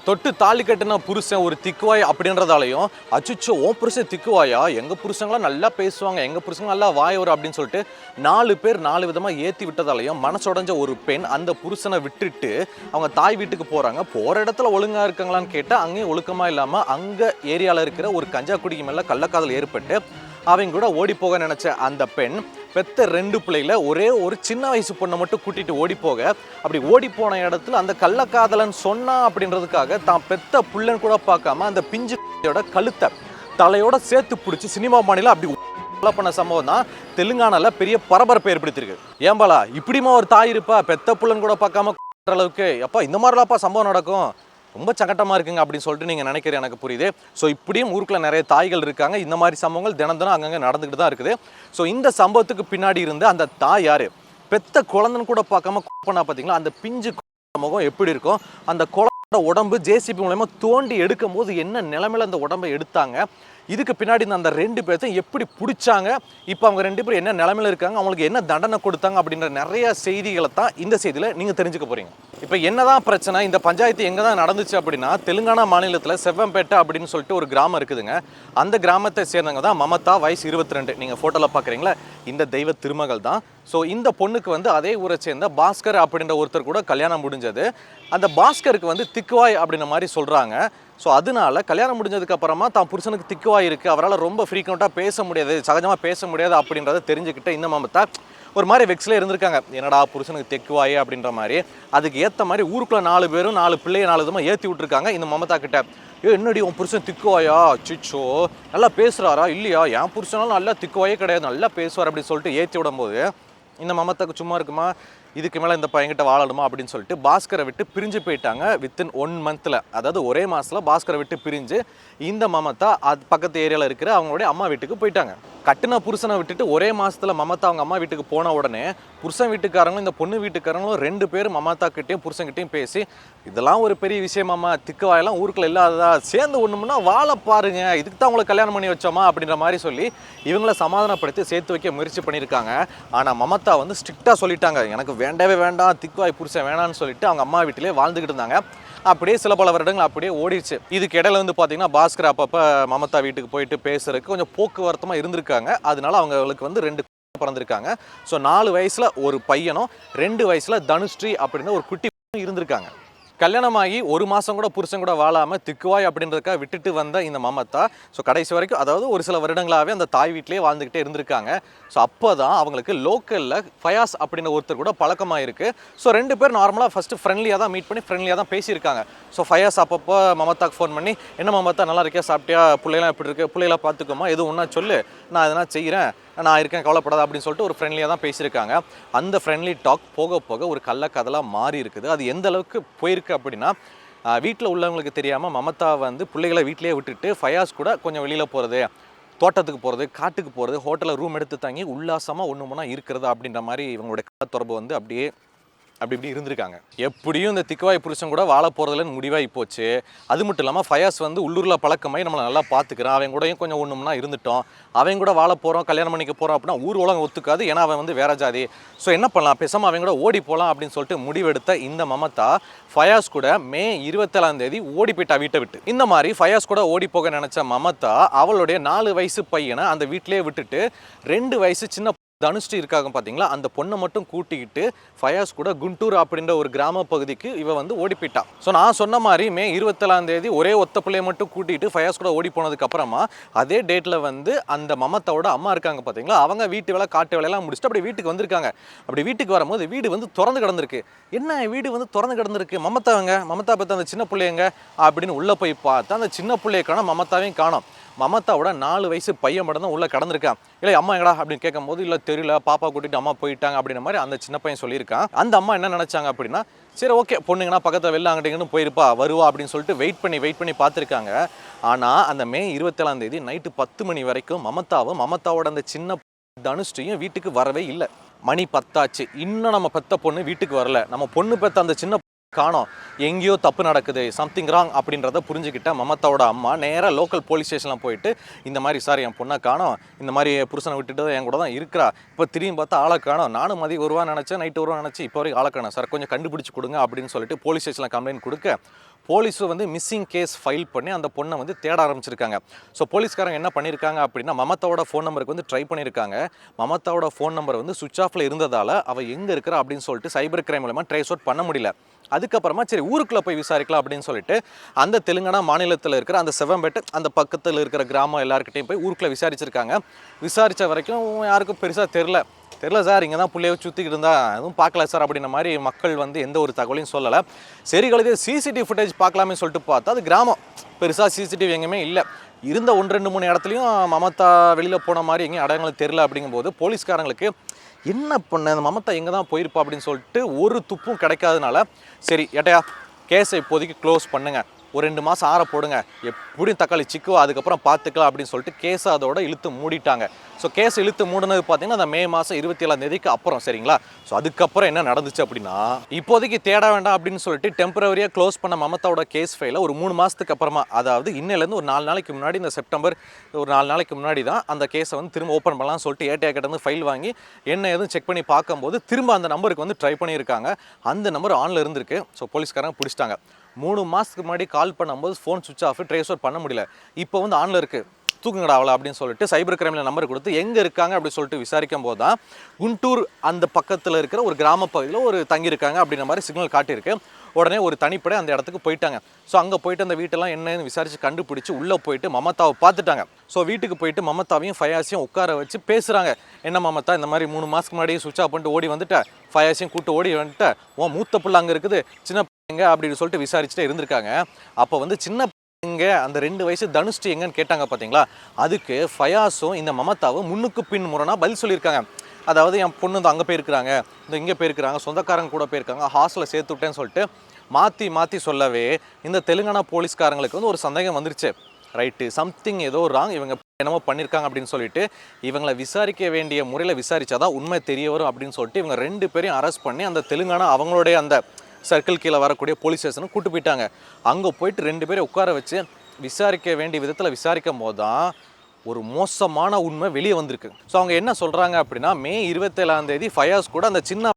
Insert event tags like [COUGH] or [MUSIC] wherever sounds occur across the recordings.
தொட்டு தாலி கட்டின புருஷன் ஒரு திக்குவாய் அப்படின்றதாலையும் அச்சுச்சோ ஓ புருஷன் திக்குவாயா? எங்கள் புருஷங்களாம் நல்லா பேசுவாங்க எங்கள் புருஷங்க நல்லா வாய் வரும் அப்படின்னு சொல்லிட்டு நாலு பேர் நாலு விதமாக ஏற்றி விட்டதாலையும் மனசுடைஞ்ச ஒரு பெண் அந்த புருஷனை விட்டுட்டு அவங்க தாய் வீட்டுக்கு போகிறாங்க போகிற இடத்துல ஒழுங்காக இருக்காங்களான்னு கேட்டால் அங்கேயும் ஒழுக்கமாக இல்லாமல் அங்கே ஏரியாவில் இருக்கிற ஒரு கஞ்சா குடிக்கு மேலே கள்ளக்காதல் ஏற்பட்டு அவங்க கூட ஓடி போக நினச்ச அந்த பெண் பெத்த ரெண்டு பிள்ளைகளை ஒரே ஒரு சின்ன வயசு பொண்ணை மட்டும் கூட்டிட்டு ஓடி போக. அப்படி ஓடி போன இடத்துல அந்த கள்ளக்காதலன் சொன்னா அப்படின்றதுக்காக தான் பெத்த புள்ளன் கூட பார்க்காம அந்த பிஞ்சு கழுத்தை தலையோட சேர்த்து பிடிச்சி சினிமா மாநிலம் அப்படி கொலை பண்ண சம்பவம் தான் தெலுங்கானால பெரிய பரபரப்பை ஏற்படுத்தியிருக்கு. ஏம்பாலா இப்படிமா ஒரு தாய் இருப்பா? பெத்த புள்ளன் கூட பார்க்காம அளவுக்கு. அப்பா இந்த மாதிரிலாப்பா சம்பவம் நடக்கும். ரொம்ப சங்கட்டமாக இருக்குங்க அப்படின்னு சொல்லிட்டு நீங்கள் நினைக்கிற எனக்கு புரியுது. ஸோ இப்படியும் ஊருக்குள்ள நிறைய தாய்கள் இருக்காங்க. இந்த மாதிரி சம்பவங்கள் தினம் தினம் அங்கங்கே நடந்துக்கிட்டு தான் இருக்குது. ஸோ இந்த சம்பவத்துக்கு பின்னாடி இருந்து அந்த தாய் யார்? பெத்த குழந்தைன்னு கூட பார்க்காம கொலை பண்ணா பார்த்தீங்களா? அந்த பிஞ்சு முகம் எப்படி இருக்கும்? அந்த குழந்தையோட உடம்பு ஜேசிபி மூலயமா தோண்டி எடுக்கும் போது என்ன நிலமையில் அந்த உடம்பை எடுத்தாங்க? இதுக்கு பின்னாடி இந்த அந்த ரெண்டு பேர்த்தையும் எப்படி பிடிச்சாங்க? இப்போ அவங்க ரெண்டு பேரும் என்ன நிலமையில இருக்காங்க? அவங்களுக்கு என்ன தண்டனை கொடுத்தாங்க? அப்படின்ற நிறைய செய்திகளை தான் இந்த செய்தியில் நீங்கள் தெரிஞ்சுக்க போறீங்க. இப்போ என்னதான் பிரச்சனை இந்த பஞ்சாயத்து எங்கே தான் நடந்துச்சு அப்படின்னா தெலுங்கானா மாநிலத்தில் செவ்வம்பேட்டை அப்படின்னு சொல்லிட்டு ஒரு கிராமம் இருக்குதுங்க. அந்த கிராமத்தை சேர்ந்தவங்க தான் மமதா வயசு இருபத்தி ரெண்டு நீங்கள் ஃபோட்டோவில் பார்க்குறீங்களா இந்த தெய்வ திருமகள் தான். ஸோ இந்த பொண்ணுக்கு வந்து அதே ஊரை சேர்ந்த பாஸ்கர் அப்படின்ற ஒருத்தர் கூட கல்யாணம் முடிஞ்சது. அந்த பாஸ்கருக்கு வந்து திக்குவாய் அப்படின்ற மாதிரி சொல்கிறாங்க ஸோ அதனால கல்யாணம் முடிஞ்சதுக்கு அப்புறமா தான் புருஷனுக்கு திக்குவாக இருக்குது அவரால் ரொம்ப ஃப்ரீக்வெண்ட்டாக பேச முடியாது சகஜமாக பேச முடியாது அப்படின்றத தெரிஞ்சுக்கிட்டு இந்த மமத்தா ஒரு மாதிரி வெக்ஸில் இருந்திருக்காங்க. என்னடா புருஷனுக்கு தெக்குவாயே அப்படின்ற மாதிரி. அதுக்கு ஏற்ற மாதிரி ஊருக்குள்ள நாலு பேரும் நாலு பிள்ளைய நாலு விதமாக ஏற்றி விட்ருக்காங்க இந்த மமதா கிட்ட. ஏ என்னடி உன் புருஷன் திக்குவாயா? சிச்சோ நல்லா பேசுகிறாரா இல்லையா? என் புருஷனாலும் நல்லா திக்குவாயே கிடையாது நல்லா பேசுவார் அப்படின்னு சொல்லிட்டு ஏற்றி விடும்போது இந்த மமத்தாக்கு சும்மா இருக்குமா? இதுக்கு மேலே இந்த பையன்கிட்ட வாழணுமா அப்படின்னு சொல்லிட்டு பாஸ்கரை விட்டு பிரிஞ்சு போயிட்டாங்க வித்தின் ஒன் மந்தில் அதாவது ஒரே மாதத்தில் பாஸ்கரை விட்டு பிரிஞ்சு இந்த மமதா அது பக்கத்து ஏரியாவில் இருக்கிற அவங்களுடைய அம்மா வீட்டுக்கு போயிட்டாங்க. கட்டின புருஷனை விட்டுட்டு ஒரே மாதத்தில் மமதா அவங்க அம்மா வீட்டுக்கு போன உடனே புருஷன் வீட்டுக்காரங்களும் இந்த பொண்ணு வீட்டுக்காரங்களும் ரெண்டு பேரும் மமதா கிட்டேயும் புருஷன்கிட்டையும் பேசி இதெல்லாம் ஒரு பெரிய விஷயமாம்மா திக்குவாயெல்லாம் ஊருக்குள்ள இல்லாததா? சேர்ந்து ஒன்றுமுன்னா வாழ பாருங்க. இதுக்கு தான் உங்களை கல்யாணம் பண்ணி வச்சோமா? அப்படின்ற மாதிரி சொல்லி இவங்களை சமாதானப்படுத்தி சேர்த்து வைக்க முயற்சி பண்ணியிருக்காங்க. ஆனால் மமதா வந்து ஸ்ட்ரிக்டாக சொல்லிட்டாங்க. எனக்கு வேண்டவே வேண்டாம் திக்குவாய் புருஷன் வேணாம்னு சொல்லிட்டு அவங்க அம்மா வீட்டிலே வாழ்ந்துக்கிட்டு இருந்தாங்க. அப்படியே சில பல வருடங்கள் அப்படியே ஓடிடுச்சு. இதுக்கு இடையில வந்து பார்த்தீங்கன்னா பாஸ்கர் அப்பப்போ மமதா வீட்டுக்கு போயிட்டு பேசுறதுக்கு கொஞ்சம் போக்குவரத்தமாக இருந்திருக்காங்க. அதனால அவங்களுக்கு வந்து ரெண்டு பிறந்திருக்காங்க. ஸோ நாலு வயசில் ஒரு பையனும் ரெண்டு வயசில் தனுஸ்ரீ அப்படின்னு ஒரு குட்டி இருந்திருக்காங்க. கல்யாணமாகி ஒரு மாதம் கூட புருஷன் கூட வாழாமல் திக்குவாய் அப்படின்றதுக்காக விட்டுட்டு வந்த இந்த மமத்தா ஸோ கடைசி வரைக்கும் அதாவது ஒரு சில வருடங்களாகவே அந்த தாய் வீட்டிலே வாழ்ந்துக்கிட்டே இருந்திருக்காங்க. ஸோ அப்போ தான் அவங்களுக்கு லோக்கலில் ஃபயாஸ் அப்படின்ற ஒருத்தர் கூட பழக்கமாக இருக்குது ஸோ ரெண்டு பேர் நார்மலாக ஃபஸ்ட்டு ஃப்ரெண்ட்லியாக தான் மீட் பண்ணி ஃப்ரெண்ட்லியாக தான் பேசியிருக்காங்க. ஸோ ஃபயாஸ் அப்பப்போ மமத்தாக்கு ஃபோன் பண்ணி என்ன மமத்தா நல்லா இருக்கியா? சாப்பிட்டியா? பிள்ளைலாம் எப்படி இருக்கு? பிள்ளைகளாம் பார்த்துக்கோமா? எதுவும் ஒன்றா சொல்லு. நான் எதனா செய்கிறேன் நான் இருக்கேன் கவலைப்படாத அப்படின்னு சொல்லிட்டு ஒரு ஃப்ரெண்ட்லியாக தான் பேசியிருக்காங்க. அந்த ஃப்ரெண்ட்லி டாக் போக போக ஒரு கள்ளக்கதலாக மாறி இருக்குது. அது எந்த அளவுக்கு போயிருக்கு அப்படின்னா வீட்டில் உள்ளவங்களுக்கு தெரியாமல் மமதா வந்து பிள்ளைகளை வீட்டிலேயே விட்டுட்டு ஃபயாஸ் கூட கொஞ்சம் வெளியில் போகிறது தோட்டத்துக்கு போகிறது காட்டுக்கு போகிறது ஹோட்டலில் ரூம் எடுத்து தங்கி உல்லாசமாக ஒன்று ஒன்றா இருக்கிறது அப்படின்ற மாதிரி இவங்களுடைய கள்ள தொடர்பு வந்து அப்படியே அப்படி இப்படி இருந்திருக்காங்க. எப்படியும் இந்த திக்குவாய் புருஷன் கூட வாழ போகிறதுலன்னு முடிவாகி போச்சு. அது மட்டும் இல்லாமல் ஃபயாஸ் வந்து உள்ளூரில் பழக்கமாய் நம்மளை நல்லா பார்த்துக்கிறான். அவன் கூடயும் கொஞ்சம் ஒன்றும்னா இருந்துட்டோம். அவன் கூட வாழ போகிறோம் கல்யாணம் பண்ணிக்க போகிறோம் அப்படின்னா ஊர் உலகம் ஒத்துக்காது. ஏன்னா அவன் வந்து வேற ஜாதி. ஸோ என்ன பண்ணலாம்? பேசாமல் அவன் கூட ஓடி போகலாம் அப்படின்னு சொல்லிட்டு முடிவெடுத்த இந்த மமதா ஃபயாஸ் கூட மே இருபத்தேழாம் தேதி ஓடி போயிட்டா வீட்டை விட்டு. இந்த மாதிரி ஃபயாஸ் கூட ஓடி போக நினச்ச மமதா அவளுடைய நாலு வயசு பையனை அந்த வீட்டிலேயே விட்டுட்டு ரெண்டு வயசு சின்ன தனுஷ்டி இருக்காங்க பார்த்தீங்களா அந்த பொண்ணை மட்டும் கூட்டிக்கிட்டு ஃபயாஸ் கூட குண்டூர் அப்படின்ற ஒரு கிராம பகுதிக்கு இவ வந்து ஓடி போயிட்டான் ஸோ நான் சொன்ன மாதிரி மே இருபத்தேழாம் தேதி ஒரே ஒத்த பிள்ளையை மட்டும் கூட்டிகிட்டு ஃபயாஸ் கூட ஓடி போனதுக்கு அப்புறமா அதே டேட்டில் வந்து அந்த மமத்தாவோட அம்மா இருக்காங்க பார்த்தீங்களா அவங்க வீட்டு வேலை காட்டு வேலையெல்லாம் முடிச்சுட்டு அப்படி வீட்டுக்கு வந்திருக்காங்க. அப்படி வீட்டுக்கு வரும்போது வீடு வந்து திறந்து கிடந்திருக்கு. என்ன வீடு வந்து திறந்து கிடந்திருக்கு? மமத்தாவங்க மமதா பற்றி அந்த சின்ன பிள்ளைங்க அப்படின்னு உள்ளே போய் பார்த்தா அந்த சின்ன பிள்ளையை காணும் மமத்தாவையும் காணும். மமதாவோட நாலு வயசு பையன் மட்டும் தான் உள்ளே கடந்திருக்கான். இல்லை அம்மா எங்கடா? அப்படின்னு கேட்கும்போது இல்லை தெரியல. பாப்பா கூட்டிட்டு அம்மா போயிட்டாங்க. அப்படின்ற மாதிரி அந்த சின்ன பையன் சொல்லியிருக்கான். அந்த அம்மா என்ன நினச்சாங்க அப்படின்னா சரி ஓகே பொண்ணுங்கன்னா பக்கத்தில் வெளில அங்கிட்டங்கன்னு போயிருப்பா வருவா அப்படின்னு சொல்லிட்டு வெயிட் பண்ணி வெயிட் பண்ணி பார்த்துருக்காங்க. ஆனால் அந்த மே இருபத்தேழாம் தேதி நைட்டு பத்து மணி வரைக்கும் மமதாவும் மமதாவோட அந்த சின்ன தனுஷ்டியும் வீட்டுக்கு வரவே இல்லை. மணி பத்தாச்சு. இன்னும் நம்ம பெத்த பொண்ணு வீட்டுக்கு வரல. நம்ம பொண்ணு பெத்த அந்த சின்ன காணோம். எங்கேயோ தப்பு நடக்குது சம்திங் ராங் அப்படின்றத புரிஞ்சுக்கிட்ட மமதாவோட அம்மா நேராக லோக்கல் போலீஸ் ஸ்டேஷனில் போயிட்டு இந்த மாதிரி சார் என் பொண்ணை காணோம். இந்த மாதிரி புருஷனை விட்டுட்டு என் கூட தான் இருக்கிறா. இப்போ திரும்பி பார்த்தா ஆளை காணோம். நானும் மதியம் வருவா நினச்சேன் நைட்டு வருவா நினச்சி இப்போ வரைக்கும் ஆளை காணும். சார் கொஞ்சம் கண்டுபிடிச்சி கொடுங்க அப்படின்னு சொல்லிட்டு போலீஸ் ஸ்டேஷனில் கம்ப்ளைண்ட் கொடுக்க போலீஸும் வந்து மிஸ்ஸிங் கேஸ் ஃபைல் பண்ணி அந்த பொண்ணை வந்து தேட ஆரம்பிச்சிருக்காங்க. ஸோ போலீஸ்காரங்க என்ன பண்ணியிருக்காங்க அப்படின்னா மமதாவோட ஃபோன் நம்பருக்கு வந்து ட்ரை பண்ணியிருக்காங்க மமதாவோட ஃபோன் நம்பர் வந்து சுவிச் ஆஃபில் இருந்ததால் அவள் எங்கே இருக்கிறா அப்படின்னு சொல்லிட்டு சைபர் கிரைம் மூலமாக ட்ரேஸ் அவுட் பண்ண முடியல. அதுக்கப்புறமா சரி ஊருக்குள்ளே போய் விசாரிக்கலாம் அப்படின்னு சொல்லிட்டு அந்த தெலுங்கானா மாநிலத்தில் இருக்கிற அந்த செவம்பேட்டு அந்த பக்கத்தில் இருக்கிற கிராமம் எல்லாருக்கிட்டையும் போய் ஊருக்குள்ளே விசாரிச்சிருக்காங்க. விசாரித்த வரைக்கும் யாருக்கும் பெருசாக தெரில தெரில சார் இங்கே தான் பிள்ளைய சுற்றிக்கிட்டு இருந்தால் எதுவும் பார்க்கல சார் அப்படின்ற மாதிரி மக்கள் வந்து எந்த ஒரு தகவலையும் சொல்லலை. சரி கழுது சிசிடிவி ஃபுட்டேஜ் பார்க்கலாமே சொல்லிட்டு பார்த்தா அது கிராமம். பெருசாக சிசிடிவி எங்கேயுமே இல்லை. இருந்த ஒன்று ரெண்டு மூணு இடத்துலையும் மமதா வெளியில் போன மாதிரி எங்கேயும் அடையாளங்கள் தெரில அப்படிங்கும்போது போலீஸ்காரங்களுக்கு என்ன பண்ண? அந்த மமத்தா எங்கே தான் போயிருப்பா அப்படின்னு சொல்லிட்டு ஒரு துப்பும் கிடைக்காதனால சரி ஏட்டையா கேஸை இப்போதைக்கு க்ளோஸ் பண்ணுங்கள் ஒரு ரெண்டு மாதம் ஆற போடுங்க. எப்படியும் தக்காளி சிக்குவா அதுக்கப்புறம் பார்த்துக்கலாம் அப்படின்னு சொல்லிட்டு கேஸை அதோட இழுத்து மூடிட்டாங்க. ஸோ கேஸ் இழுத்து மூடினது பார்த்தீங்கன்னா அந்த மே மாதம் இருபத்தி ஏழாம் தேதிக்கு அப்புறம் சரிங்களா? ஸோ அதுக்கப்புறம் என்ன நடந்துச்சு அப்படின்னா இப்போதைக்கு தேட வேண்டாம் அப்படின்னு சொல்லிட்டு டெம்பரவரியாக க்ளோஸ் பண்ண மமதாவோட கேஸ் ஃபைலை ஒரு மூணு மாதத்துக்கு அப்புறமா அதாவது இன்னிலேருந்து ஒரு நாலு நாளைக்கு முன்னாடி இந்த செப்டம்பர் ஒரு நாலு நாளைக்கு முன்னாடி தான் அந்த கேஸை வந்து திரும்ப ஓப்பன் பண்ணலாம்னு சொல்லிட்டு ஏடிஆ கிட்ட ஃபைல் வாங்கி என்ன எதுவும் செக் பண்ணி பார்க்கும்போது திரும்ப அந்த நம்பருக்கு வந்து ட்ரை பண்ணியிருக்காங்க. அந்த நம்பர் ஆனில் இருந்திருக்கு. ஸோ போலீஸ்காரங்க பிடிச்சிட்டாங்க. மூணு மாதத்துக்கு முன்னாடி கால் பண்ணும்போது phone switch off trace out பண்ண முடியல. இப்போ வந்து ஆனில் இருக்குது தூக்குங்கடா அவளை அப்படின்னு சொல்லிட்டு சைபர் கிரைமில் நம்பர் கொடுத்து எங்கே இருக்காங்க? அப்படின்னு சொல்லிட்டு விசாரிக்கும் போது தான் குண்டூர் அந்த பக்கத்தில் இருக்கிற ஒரு கிராம பகுதியில் ஒரு தங்கியிருக்காங்க அப்படின்ற மாதிரி சிக்னல் காட்டியிருக்கு. உடனே ஒரு தனிப்படை அந்த இடத்துக்கு போயிட்டாங்க. ஸோ அங்கே போயிட்டு அந்த வீட்டெல்லாம் என்னன்னு விசாரித்து கண்டுபிடிச்சி உள்ளே போயிட்டு மமதாவை பார்த்துட்டாங்க. ஸோ வீட்டுக்கு போயிட்டு மமதாவையும் ஃபயாஸையும் உட்கார வச்சு பேசுகிறாங்க என்ன மமதா இந்த மாதிரி மூணு மாதத்துக்கு முன்னாடியே சுவிச் ஆஃப் பண்ணிட்டு ஓடி வந்துட்டேன் ஃபயாஸையும் கூப்பிட்டு ஓடி வந்துட்டேன் உன் மூத்த பிள்ளை அங்கே இருக்குது. சின்ன எங்க அப்படின்னு சொல்லிட்டு விசாரிச்சுட்டு இருந்திருக்காங்க. அப்போ வந்து சின்ன எங்க அந்த ரெண்டு வயசு தனுஷ்டி எங்கன்னு கேட்டாங்க பார்த்தீங்களா அதுக்கு ஃபயாஸும் இந்த மமதாவும் முன்னுக்கு பின் முரணாக பதில் சொல்லியிருக்காங்க. அதாவது என் பொண்ணு வந்து அங்கே போயிருக்கிறாங்க இந்த இங்கே போயிருக்கிறாங்க சொந்தக்காரங்க கூட போயிருக்காங்க ஹாஸ்டலில் சேர்த்து விட்டேன்னு சொல்லிட்டு மாற்றி மாற்றி சொல்லவே இந்த தெலுங்கானா போலீஸ்காரங்களுக்கு வந்து ஒரு சந்தேகம் வந்துருச்சு. ரைட்டு சம்திங் ஏதோ ராங் இவங்க என்னமோ பண்ணியிருக்காங்க அப்படின்னு சொல்லிட்டு இவங்களை விசாரிக்க வேண்டிய முறையில் விசாரிச்சாதான் உண்மை தெரிய வரும் அப்படின்னு சொல்லிட்டு இவங்க ரெண்டு பேரையும் அரெஸ்ட் பண்ணி அந்த தெலுங்கானா அவங்களுடைய அந்த சர்க்கிள் கீழே வரக்கூடிய போலீஸ் ஸ்டேஷனுக்கு கூட்டு போயிட்டாங்க. அங்கே போயிட்டு ரெண்டு பேரை உட்கார வச்சு விசாரிக்க வேண்டிய விதத்தில் விசாரிக்கும் போது தான் ஒரு மோசமான உண்மை வெளியே வந்திருக்கு. ஸோ அவங்க என்ன சொல்கிறாங்க அப்படின்னா மே இருபத்தேழாம் தேதி ஃபயாஸ் கூட அந்த சின்ன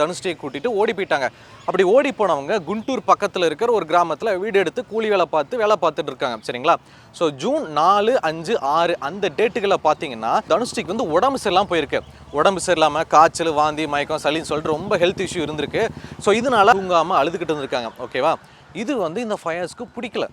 தனுஷ்டியை கூட்டிட்டு ஓடி போயிட்டாங்க. அப்படி ஓடி போனவங்க குண்டூர் பக்கத்தில் இருக்கிற ஒரு கிராமத்தில் வீடு எடுத்து கூலி வேலை பார்த்து வேலை பார்த்துட்டு இருக்காங்க சரிங்களா? ஸோ ஜூன் நாலு அஞ்சு ஆறு அந்த டேட்டுகளை பார்த்தீங்கன்னா தனுஷ்டிக்கு வந்து உடம்பு சரியில்லாமல் போயிருக்கு. உடம்பு சரியில்லாமல் காய்ச்சல் வாந்தி மயக்கம் சளின்னு சொல்லிட்டு ரொம்ப ஹெல்த் இஷ்யூ இருந்திருக்கு. ஸோ இதனால தூங்காமல் அழுதுகிட்டு இருந்திருக்காங்க ஓகேவா இது வந்து இந்த ஃபயர்ஸ்க்கு பிடிக்கல.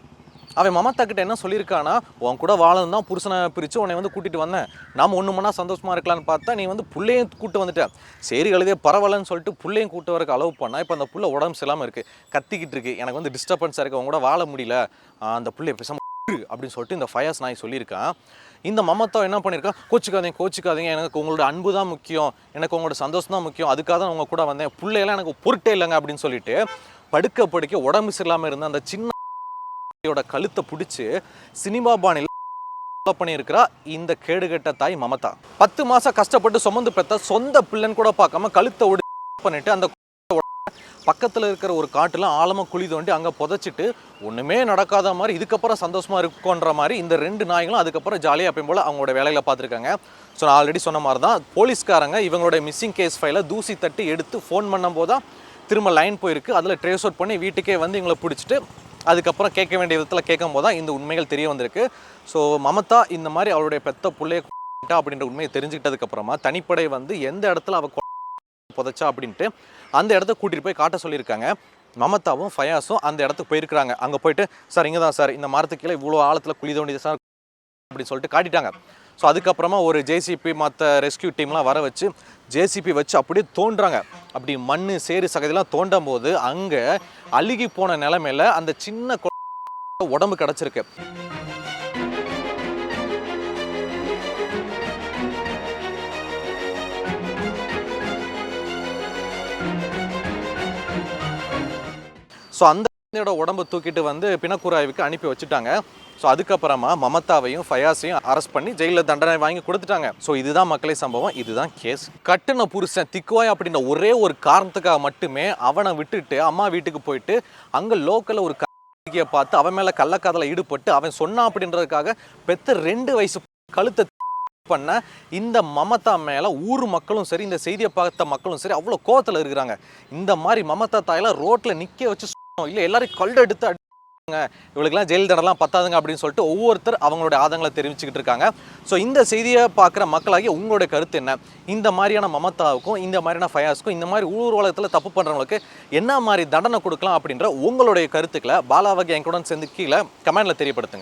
அவன் மமத்தாக்கிட்ட கிட்ட என்ன சொல்லியிருக்கானா உன் கூட வாழணும் தான் புருஷனை பிரித்து உன்னை வந்து கூட்டிகிட்டு வந்தேன். நாம் ஒன்று மணா சந்தோஷமா இருக்கலாம்னு பார்த்தா நீ வந்து புள்ளையும் கூட்டு வந்துட்ட. சரி கழுதே பரவாயில்லன்னு சொல்லிட்டு புள்ளையும் கூட்டு வரக்கு அளவு பண்ணால் இப்போ அந்த புள்ள உடம்பு சரியில்லாமல் இருக்குது கத்திக்கிட்டு இருக்கு. எனக்கு வந்து டிஸ்டர்பன்ஸாக இருக்குது உன் கூட வாழ முடியல. அந்த புள்ளைய பேச அப்படின்னு சொல்லிட்டு இந்த ஃபயர்ஸ் நாய் சொல்லியிருக்கான் இந்த மமத்தா என்ன பண்ணியிருக்கான் கோச்சிக்காதீங்க கோச்சிக்காதீங்க. எனக்கு உங்களோட அன்பு தான் முக்கியம். எனக்கு உங்களோட சந்தோஷம் தான் முக்கியம். அதுக்காக தான் உங்க கூட வந்தேன். பிள்ளையெல்லாம் எனக்கு பொருட்டே இல்லைங்க அப்படின்னு சொல்லிட்டு படுக்க படுக்க உடம்பு சரியில்லாமல் இருந்த அந்த சின்ன யோட கழுத்தை பிடிச்சி சினிமா பாணியில் [LAUGHS] பண்ணியிருக்கிறா இந்த கேடுகட்ட தாய் மமதா. பத்து மாசம் கஷ்டப்பட்டு சுமந்து பெற்ற சொந்த பிள்ளைன்னு கூட பார்க்காம கழுத்தை ஒடி [LAUGHS] பண்ணிட்டு அந்த [LAUGHS] பக்கத்தில் இருக்கிற ஒரு காட்டில் ஆழமாக குழி தோண்டி அங்கே புதைச்சிட்டு ஒன்றுமே நடக்காத மாதிரி இதுக்கப்புறம் சந்தோஷமாக இருக்குன்ற மாதிரி இந்த ரெண்டு நாய்களும் அதுக்கப்புறம் ஜாலியாக எப்பயும் போல் அவங்களோட வேலையில் பார்த்துருக்காங்க. ஸோ நான் ஆல்ரெடி சொன்ன மாதிரி தான் போலீஸ்காரங்க இவங்களோட மிஸ்ஸிங் கேஸ் ஃபைலை தூசி தட்டி எடுத்து ஃபோன் பண்ணும்போது தான் திரும்ப லைன் போயிருக்கு. அதில் ட்ரேஸ் அவுட் பண்ணி வீட்டுக்கே வந்து இவங்களை பிடிச்சிட்டு அதுக்கப்புறம் கேட்க வேண்டிய விதத்தில் கேட்கும் போது தான் இந்த உண்மைகள் தெரிய வந்திருக்கு. ஸோ மமதா இந்த மாதிரி அவருடைய பெத்த புள்ளைய அப்படின்ற உண்மையை தெரிஞ்சுக்கிட்டதுக்கப்புறமா தனிப்படை வந்து எந்த இடத்துல அவ புதைச்சா அப்படின்ட்டு அந்த இடத்த கூட்டிகிட்டு போய் காட்ட சொல்லியிருக்காங்க. மமதாவும் ஃபயாஸும் அந்த இடத்துக்கு போயிருக்கிறாங்க. அங்கே போயிட்டு சார் இங்கே தான் சார். இந்த மரத்துக்கு கீழே இவ்வளோ ஆழத்தில் குழி தோண்டியது சார் அப்படின்னு சொல்லிட்டு காட்டிட்டாங்க. ஸோ அதுக்கப்புறமா ஒரு ஜேசிபி மற்ற ரெஸ்கியூ டீம்லாம் வர வச்சு ஜேசிபி வச்சு அப்படியே தோன்றாங்க. அப்படி மண் சேறு சகதிலாம் தோண்டும் போது அங்கே அழுகி போன நிலமையில அந்த சின்ன உடம்பு கிடச்சிருக்கு. ஸோ அந்த குழந்தையோட உடம்பை தூக்கிட்டு வந்து பிணக்கூராய்வுக்கு அனுப்பி வச்சுட்டாங்க. ஸோ அதுக்கப்புறமா மமதாவையும் ஃபயாஸையும் அரெஸ்ட் பண்ணி ஜெயிலில் தண்டனை வாங்கி கொடுத்துட்டாங்க. ஸோ இதுதான் மக்களை சம்பவம். இதுதான் கேஸ் கட்டுன புருஷன் திக்குவாய் அப்படின்ற ஒரே ஒரு காரணத்துக்காக மட்டுமே அவனை விட்டுட்டு அம்மா வீட்டுக்கு போயிட்டு அங்கே லோக்கலில் ஒரு கல்வியை பார்த்து அவன் மேலே கள்ளக்காதலை ஈடுபட்டு அவன் சொன்னான் அப்படின்றதுக்காக பெத்த ரெண்டு வயசு கழுத்தை பண்ண இந்த மமதா மேலே ஊர் மக்களும் சரி இந்த செய்தியை பார்த்த மக்களும் சரி அவ்வளோ கோவத்தில் இருக்கிறாங்க. இந்த மாதிரி மமதா தாயெல்லாம் ரோட்டில் நிற்க வச்சு சொன்னோம். இல்லை எல்லாரையும் கல் எடுத்து அடி- இவளுக்குலாம் ஜெயில் தண்டனைலாம் பத்தாதுங்க அப்படின்னு சொல்லிட்டு ஒவ்வொருத்தர் அவங்களுடைய ஆதங்களை தெரிவிச்சுக்கிட்டு இருக்காங்க. ஸோ இந்த செய்தியை பார்க்குற மக்களாகி உங்களுடைய கருத்து என்ன? இந்த மாதிரியான மமதாவுக்கும் இந்த மாதிரியான ஃபயாஸ்க்கும் இந்த மாதிரி ஊர்வலகத்தில் தப்பு பண்ணுறவங்களுக்கு என்ன மாதிரி தண்டனை கொடுக்கலாம் அப்படின்ற உங்களுடைய கருத்துக்களை பாலாவகி கூட சேர்ந்து கீழே கமெண்டில் தெரியப்படுத்துங்க.